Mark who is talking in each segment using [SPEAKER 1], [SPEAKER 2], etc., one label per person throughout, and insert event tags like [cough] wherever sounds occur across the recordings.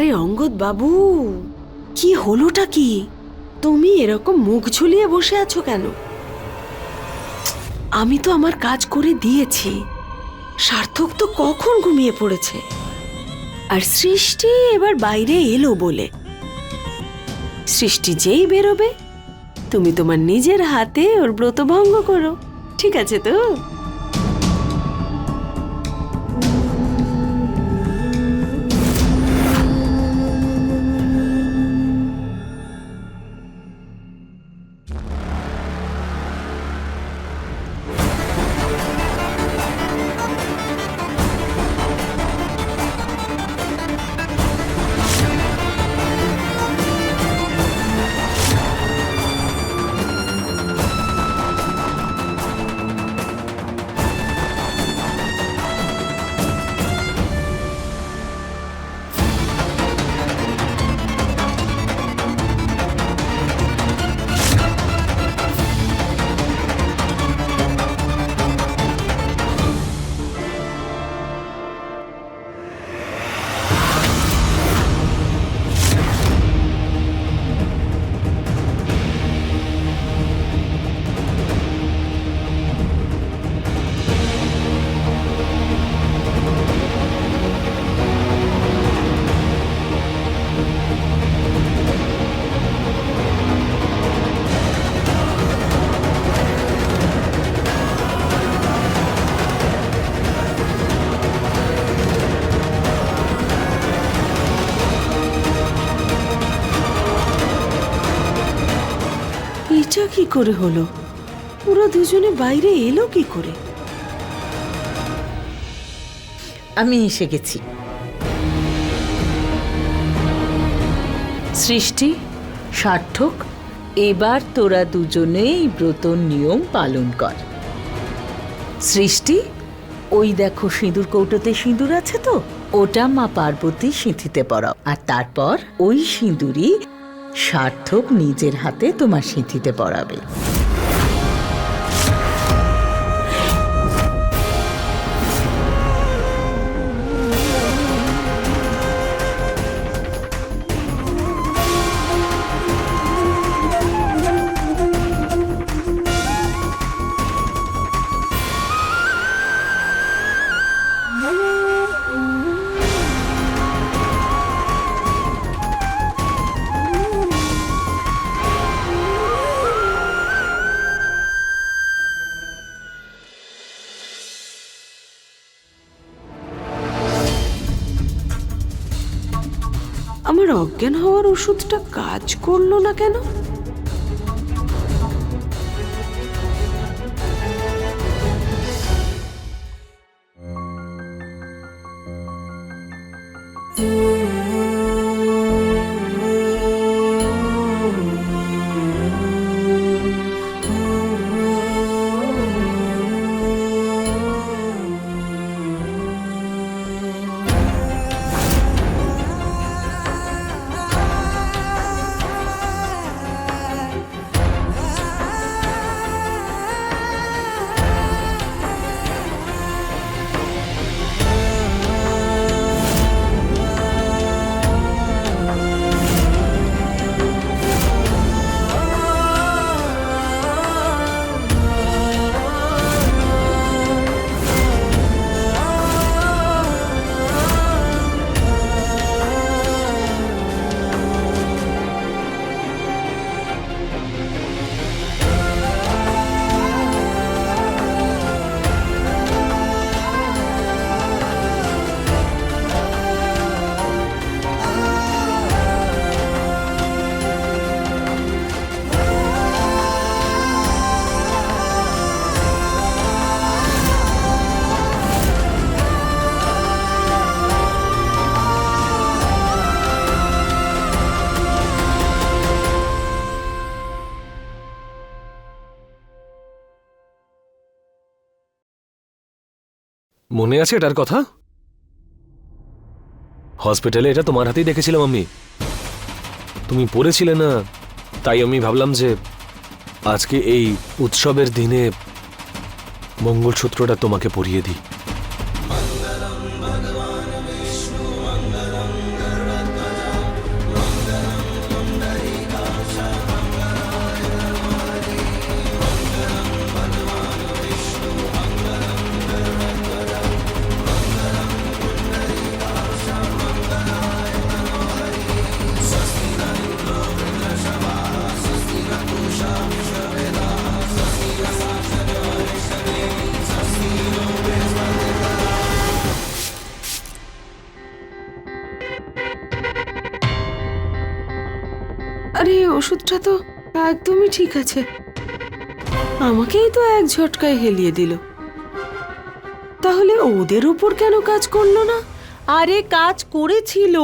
[SPEAKER 1] আরে অঙ্গদ বাবু, কি হলোটা কি? তুমি এরকম মুখ ঝুলিয়ে বসে আছো কেন? আমি তো আমার কাজ করে দিয়েছি। সার্থক তো কখন ঘুমিয়ে পড়েছে? আর সৃষ্টি এবার বাইরে এলো বলে। সৃষ্টি যেই বেরোবে, তুমি তোমার নিজের হাতে ওর ব্রতভঙ্গ করো। ঠিক আছে তো? কি করে হলো? ওরা দুজনে বাইরে এলো কি করে?
[SPEAKER 2] আমি এসে গেছি। সৃষ্টি, সার্থক, এবার তোরা দুজনেই ব্রত নিয়ম পালন কর। সৃষ্টি, ওই দেখো সিঁদুর কৌটোতে সিঁদুর আছে তো? ওটা মা পার্বতী সিঁথিতে পড়াও আর তারপর ওই সিঁদুরই সার্থক নিজের হাতে তোমার সিঁথিতে পড়াবে।
[SPEAKER 1] হওয়ার ওষুধটা কাজ করল না কেন?
[SPEAKER 3] মনে আছে এটার কথা? হসপিটালে এটা তোমার হাতেই দেখেছিলাম আমি। তুমি পড়েছিলে না, তাই আমি ভাবলাম যে আজকে এই উৎসবের দিনে মঙ্গলসূত্রটা তোমাকে পরিয়ে দিই।
[SPEAKER 1] ওষুধটা তো একদমই ঠিক আছে। আমাকেই তো এক ঝটকায় হেলিয়ে দিল। তাহলে ওদের উপর কেন কাজ করল না?
[SPEAKER 2] আরে কাজ করেছিল।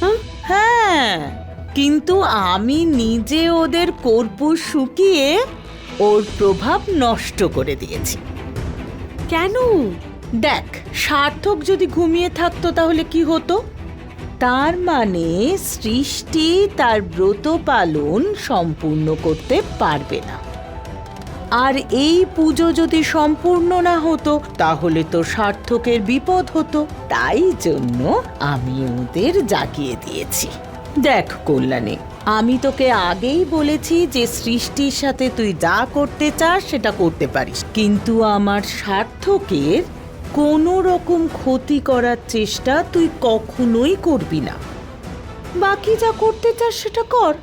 [SPEAKER 1] হ্যাঁ?
[SPEAKER 2] হ্যাঁ কিন্তু আমি নিজে ওদের কর্পূর শুকিয়ে ওর প্রভাব নষ্ট করে দিয়েছি।
[SPEAKER 1] কেন?
[SPEAKER 2] দেখ সার্থক যদি ঘুমিয়ে থাকতো তাহলে কি হতো? তার মানে সৃষ্টি তার ব্রত পালন সম্পূর্ণ করতে পারবে না। আর এই পুজো যদি সম্পূর্ণ না হতো, তাহলে তো সার্থকের বিপদ হতো। তাই জন্য আমি ওদের জাগিয়ে দিয়েছি। দেখ কল্যাণী, আমি তোকে আগেই বলেছি যে সৃষ্টির সাথে তুই যা করতে চাস, সেটা করতে পারিস। কিন্তু আমার সার্থকের কোনো রকম ক্ষতি করার চেষ্টা তুই কখনোই করবি না। বাকি যা করতে চাস সেটা কর।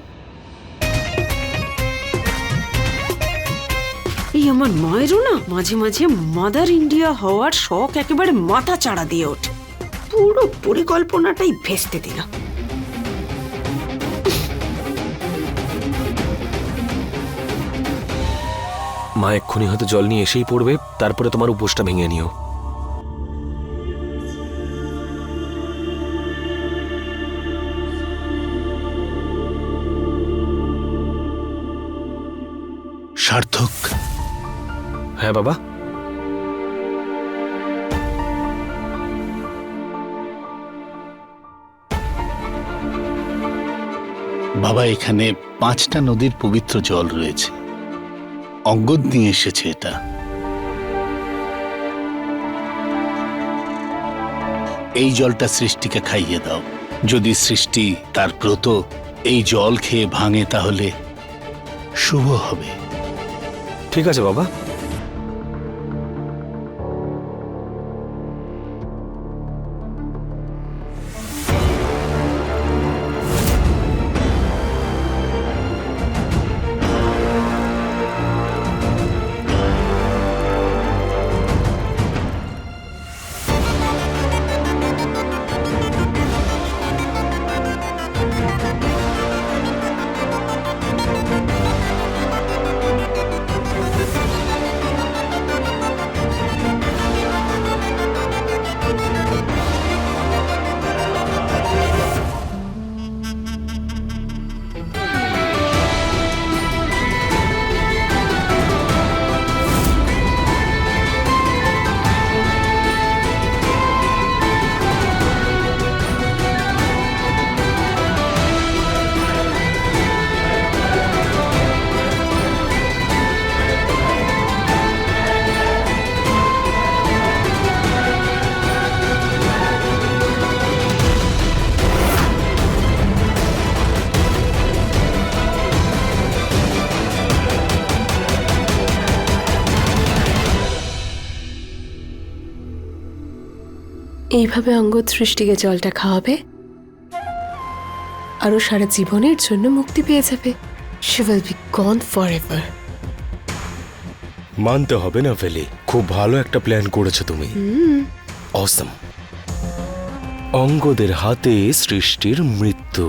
[SPEAKER 1] এই আমার মায়েরও না মাঝে মাঝে মাদার ইন্ডিয়া হওয়ার শখ একেবারে মাথা চাড়া দিয়ে ওঠে। পুরো পরিকল্পনাটাই ভেস্তে দিল
[SPEAKER 3] মা এক্ষুনি হয়তো জল নিয়ে এসেই পড়বে তারপরে তোমার উপোসটা ভেঙে নিও।
[SPEAKER 4] সার্থক।
[SPEAKER 3] হ্যাঁ বাবা।
[SPEAKER 4] বাবা এখানে পাঁচটা নদীর পবিত্র জল রয়েছে। অঙ্গদ নিয়ে এসেছে এটা। এই জলটা সৃষ্টিকে খাইয়ে দাও। যদি সৃষ্টি তার ব্রত এই জল খেয়ে ভাঙে তাহলে শুভ হবে।
[SPEAKER 3] ঠিক আছে বাবা।
[SPEAKER 5] এইভাবে অঙ্গদ সৃষ্টিকে জলটা খাওয়াবে আরও সারা জীবনের জন্য মুক্তি পেয়ে যাবে। She will be gone forever
[SPEAKER 6] মানতে হবে না ফেলি খুব ভালো একটা প্ল্যান করেছ তুমি। অসম অঙ্গদের হাতে সৃষ্টির মৃত্যু।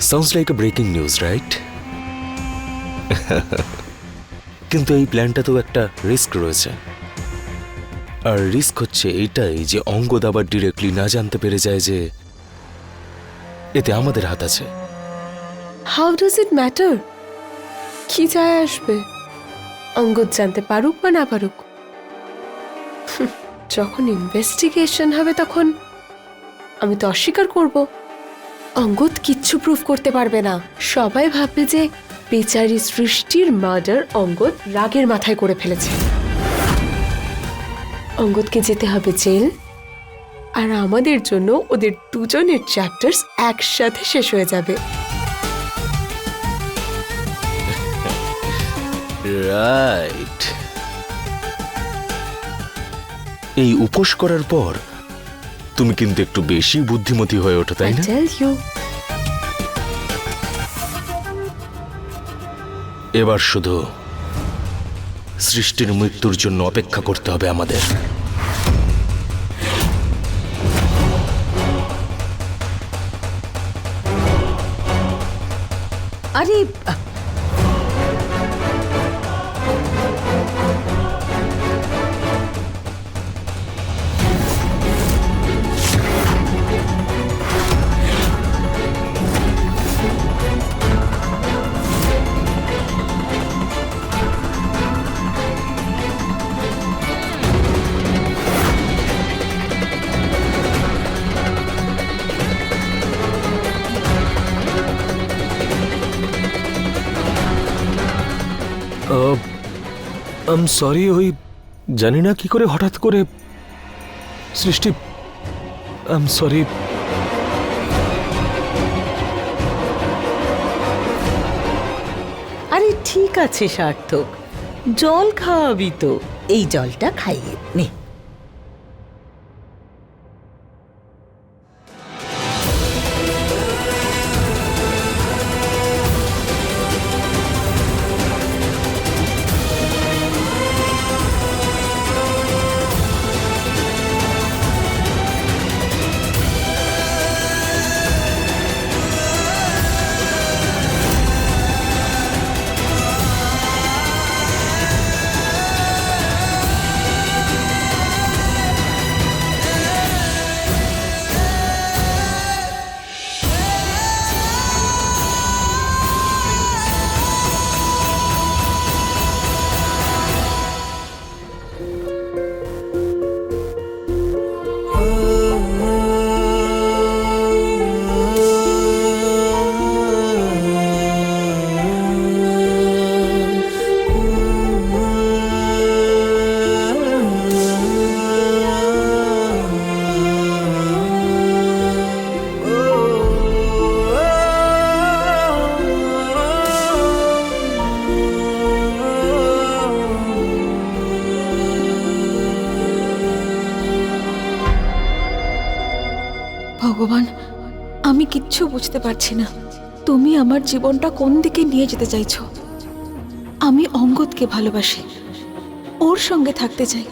[SPEAKER 6] Sounds like a breaking news right কিন্তু এই প্ল্যানটা তো একটা রিস্ক রয়েছে। আর রিস্ক হচ্ছে এটাই যে অঙ্গদ আবার ডিরেক্টলি না জানতে পেরে যায় যে এতে আমাদের হাত আছে।
[SPEAKER 5] হাউ ডাজ ইট ম্যাটার কি যায় আসবে? অঙ্গদ জানতে পারুক বা না পারুক। [laughs] যখন ইনভেস্টিগেশন হবে তখন আমি তো অস্বীকার করব। অঙ্গদ কিচ্ছু প্রুফ করতে পারবে না। সবাই ভাববে যে বেচারি সৃষ্টির মার্ডার অঙ্গদ রাগের মাথায় করে ফেলেছে। অঙ্গদকে যেতে হবে জেল। আর আমাদের জন্য ওদের দুজনের চ্যাপ্টার্স একসাথে শেষ হয়ে যাবে।
[SPEAKER 6] রাইট। এই উপোস করার পর তুমি কিন্তু একটু বেশি বুদ্ধিমতী হয়ে ওঠো তাই না? এবার শুধু সৃষ্টির মৃত্যুর জন্য অপেক্ষা করতে হবে আমাদের।
[SPEAKER 2] আরে
[SPEAKER 3] আম সরি ওই জানি না কি করে হঠাৎ করে সৃষ্টি, আম সরি
[SPEAKER 2] আরে ঠিক আছে, সার্থক। জল খাওয়াবি তো। এই জলটা খাইয়ে নে।
[SPEAKER 7] পারছি না। তুমি আমার জীবনটা কোন দিকে নিয়ে যেতে চাইছ? আমি অঙ্গদকে ভালোবাসি। ওর সঙ্গে থাকতে চাই।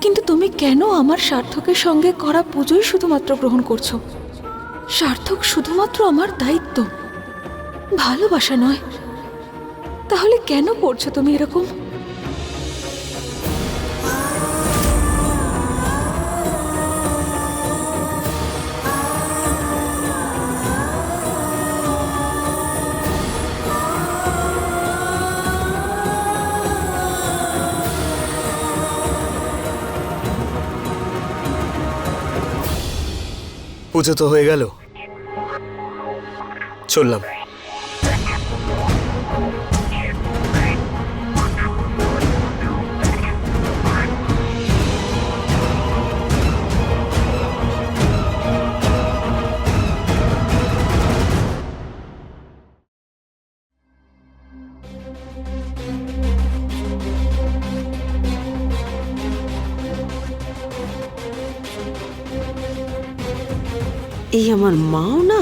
[SPEAKER 7] কিন্তু তুমি কেন আমার সার্থকের সঙ্গে করা পুজোই শুধুমাত্র গ্রহণ করছ? সার্থক শুধুমাত্র আমার দায়িত্ব। ভালোবাসা নয়। তাহলে কেন করছ তুমি এরকম?
[SPEAKER 8] পুজো তো হয়ে গেল। চললাম।
[SPEAKER 1] এই আমার মাও না?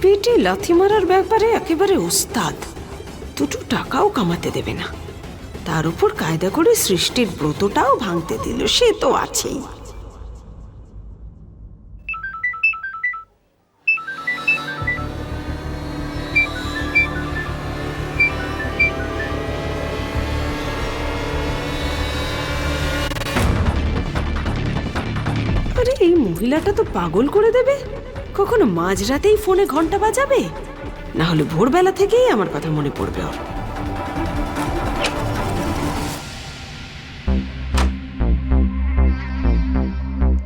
[SPEAKER 1] পেটে লাথি মারার ব্যাপারে একেবারে উস্তাদ। দুটো টাকাও কামাতে দেবে না। তার উপর কায়দা করে সৃষ্টির ব্রতটাও ভাঙতে দিল, সে তো আছেই। আরে, এই মহিলাটা তো পাগল করে দেবে? কখনো মাঝরাতেই ফোনে ঘণ্টা বাজাবে? না হলে ভোরবেলা থেকেই আমার কথা মনে পড়বে ওর।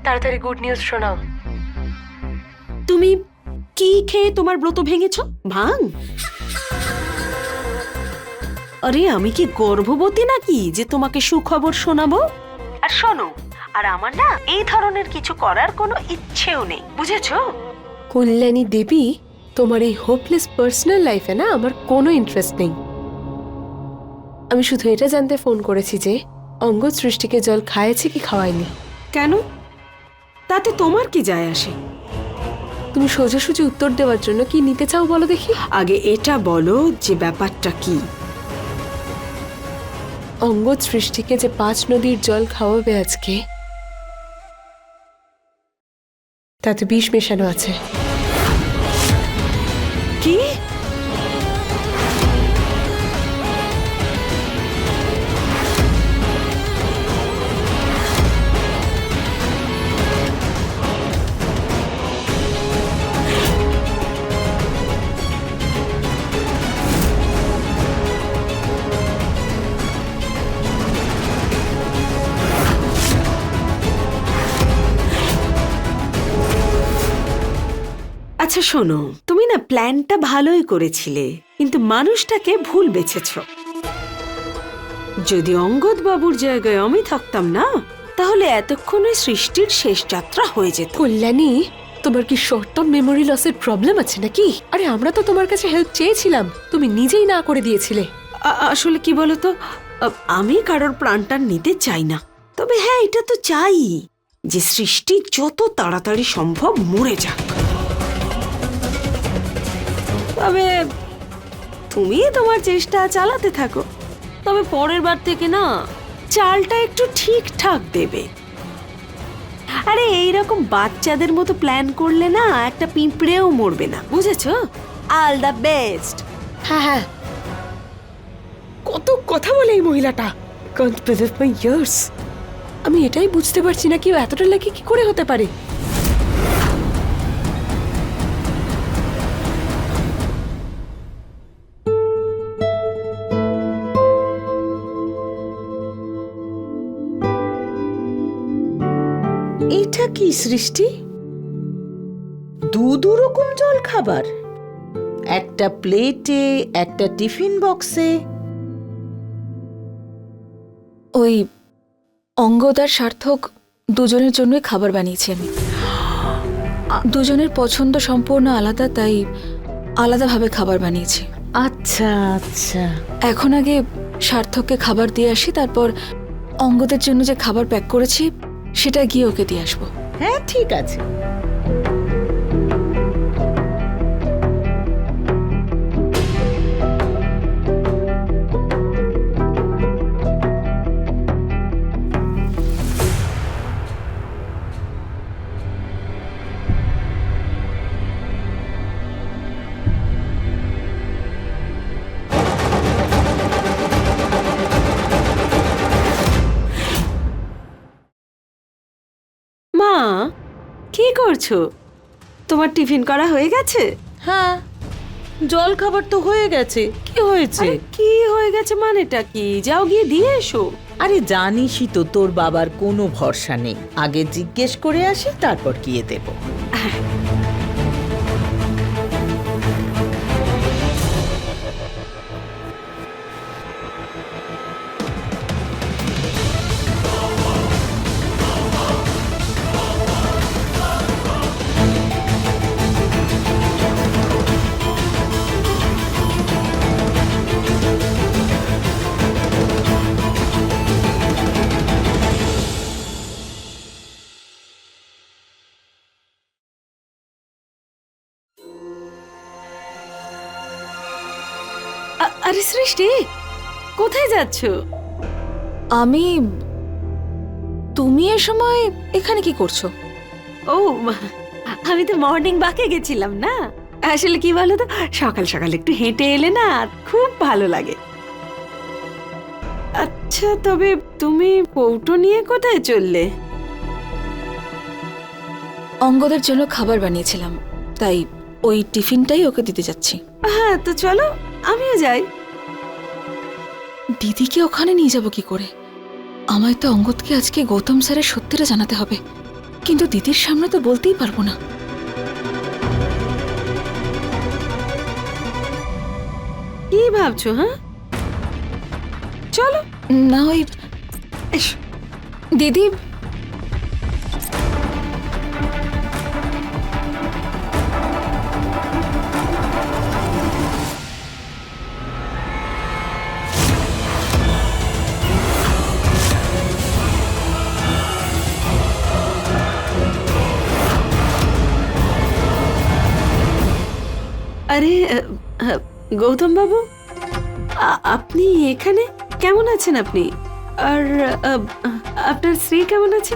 [SPEAKER 5] তাড়াতাড়ি গুড নিউজ শোনাও।
[SPEAKER 1] তুমি কি খেয়ে তোমার ব্রত ভেঙেছ? ভাঙ। আরে আমি কি গর্ভবতী নাকি যে তোমাকে সুখবর শোনাবো? আর শোনো আর আমার না এই ধরনের কিছু করার কোনো ইচ্ছেও নেই বুঝেছ?
[SPEAKER 5] কল্যাণী দেবী তোমার এই হোপলেস পার্সোনাল লাইফে না আমার কোনো ইন্টারেস্ট নেই। আমি শুধু এটা জানতে ফোন করেছি যে অঙ্গ সৃষ্টিকে জল খাইয়েছে কি খাওয়ায়নি?
[SPEAKER 1] কেন? তাতে তোমার কি যায় আসে?
[SPEAKER 5] তুমি সোজাসুজি উত্তর দেওয়ার জন্য কি নিতে চাও বলো দেখি?
[SPEAKER 1] আগে এটা বলো যে ব্যাপারটা কি।
[SPEAKER 5] অঙ্গ সৃষ্টিকে যে পাঁচ নদীর জল খাওয়াবে আজকে তাতে বিষ মেশানো আছে।
[SPEAKER 1] শোনো তুমি না প্ল্যানটা ভালোই করেছিলে কিন্তু মানুষটাকে ভুল বেছেছ। যদি অঙ্গদ বাবুর জায়গায় আমি থাকতাম না তাহলে এতক্ষণে সৃষ্টির শেষ যাত্রা হয়ে যেত।
[SPEAKER 5] কল্যাণী তোমার কি শর্ট টার্ম মেমোরি লসের প্রবলেম আছে নাকি? আরে আমরা তো তোমার কাছে হেল্প চেয়েছিলাম তুমি নিজেই না করে দিয়েছিলে।
[SPEAKER 1] আসলে কি বলতো আমি কারোর প্রাণটা নিতে চাই না। তবে হ্যাঁ এটা তো চাই যে সৃষ্টি যত তাড়াতাড়ি সম্ভব মরে যাক। তবে তুমি তোমার চেষ্টা চালাতে থাকো। তবে পরের বার থেকে না, চালটা একটু ঠিকঠাক দেবে। আরে, এইরকম বাচ্চাদের মতো প্ল্যান করলে না, একটা পিঁপড়েও মরবে না। বুঝেছ? আল দ্য বেস্ট
[SPEAKER 5] হ্যাঁ হ্যাঁ। কত কথা বলে এই মহিলাটা। কান্ট ইয়ার্স আমি এটাই বুঝতে পারছি না, কেউ এতটা লাকি কি করে হতে পারে?
[SPEAKER 2] কি সৃষ্টি? দু দু রকম জল খাবার একটা প্লেটে একটা টিফিন বক্সে।
[SPEAKER 7] ওই অঙ্গদ আর সার্থক দুজনের জন্যই খাবার বানিয়েছি আমি। দুজনের পছন্দ সম্পূর্ণ আলাদা তাই আলাদাভাবে খাবার বানিয়েছি।
[SPEAKER 2] আচ্ছা আচ্ছা।
[SPEAKER 7] এখন আগে সার্থককে খাবার দিয়ে আসি তারপর অঙ্গদের জন্য যে খাবার প্যাক করেছি সেটা গিয়ে ওকে দিয়ে আসব।
[SPEAKER 2] হ্যাঁ ঠিক আছে।
[SPEAKER 1] করছ? তোমার টিফিন করা হয়ে গেছে?
[SPEAKER 2] হ্যাঁ জল খাবার তো হয়ে গেছে। কি হয়েছে?
[SPEAKER 1] আরে কি হয়ে গেছে মানেটা কি? যাও গিয়ে দিয়ে এসো।
[SPEAKER 2] আরে জানিসই তো তোর বাবার কোনো ভরসা নেই। আগে জিজ্ঞেস করে আসি তারপর গিয়ে দেব।
[SPEAKER 1] আরে সৃষ্টি কোথায় যাচ্ছ?
[SPEAKER 7] আমি তুমি এ সময় এখানে কি করছ?
[SPEAKER 1] ও আমি তো মর্নিং বাকে গেছিলাম না? আসলে কি বলো তো সকাল সকাল একটু হেঁটে এলে না খুব ভালো লাগে। আচ্ছা তবে তুমি কৌটো নিয়ে কোথায় চললে?
[SPEAKER 7] অঙ্গদের জন্য খাবার বানিয়েছিলাম তাই ওই টিফিনটাই ওকে দিতে যাচ্ছি।
[SPEAKER 1] হ্যাঁ তো চলো আমিও যাই।
[SPEAKER 7] দিদিকে ওখানে নিয়ে যাব কি করে? আমায় তো অঙ্গদকে আজকে গৌতম স্যারের সত্যিটা জানাতে হবে। কিন্তু দিদির সামনে তো বলতেই পারব না।
[SPEAKER 1] কি ভাবছ হ্যাঁ? চলো।
[SPEAKER 7] না ওই দিদি
[SPEAKER 1] আরে গৌতম বাবু আপনি এখানে? কেমন আছেন আপনি? আর আপনার স্ত্রী কেমন আছে?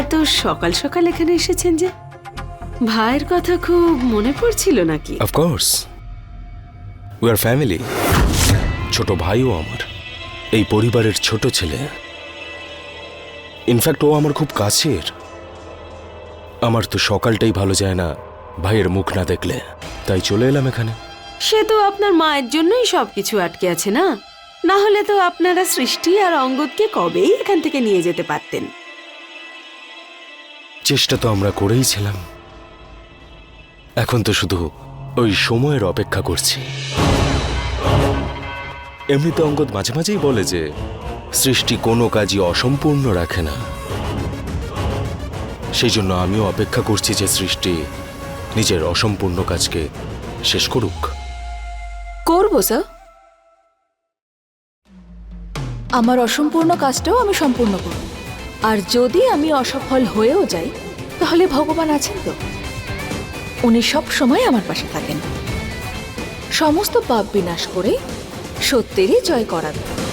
[SPEAKER 1] এত সকাল সকাল এখানে এসেছেন যে, ভাইয়ের কথা খুব মনে পড়ছিল নাকি?
[SPEAKER 6] অফকোর্স উই আর ফ্যামিলি ছোট ভাইও আমার। এই পরিবারের ছোট ছেলে। ইনফ্যাক্ট ও আমার খুব কাছের। আমার তো সকালটাই ভালো যায় না। ভাইয়ের মুখ না দেখলে। তাই চলে এলাম এখানে।
[SPEAKER 1] সে তো আপনার মায়ের জন্যই সবকিছু আটকে আছে না? না হলে তো আপনারা সৃষ্টি আর অঙ্গদকে কবেই এখান থেকে নিয়ে যেতে পারতেন।
[SPEAKER 6] চেষ্টা তো আমরা করেই ছিলাম। এখন তো শুধু ওই সময়ের অপেক্ষা করছি। এমনিতে অঙ্গদ মাঝে মাঝেই বলে যে সৃষ্টি কোনো কাজই অসম্পূর্ণ রাখে না। সেই জন্য আমিও অপেক্ষা করছি যে সৃষ্টি নিজের অসম্পূর্ণ কাজকে শেষ করুক।
[SPEAKER 7] করব, স্যার। আমার অসম্পূর্ণ কাজটাও আমি সম্পূর্ণ করব। আর যদি আমি অসফল হয়েও যাই, তাহলে ভগবান আছেন তো। উনি সব সময় আমার পাশে থাকেন। সমস্ত পাপ বিনাশ করে সত্যেরই জয় করাবেন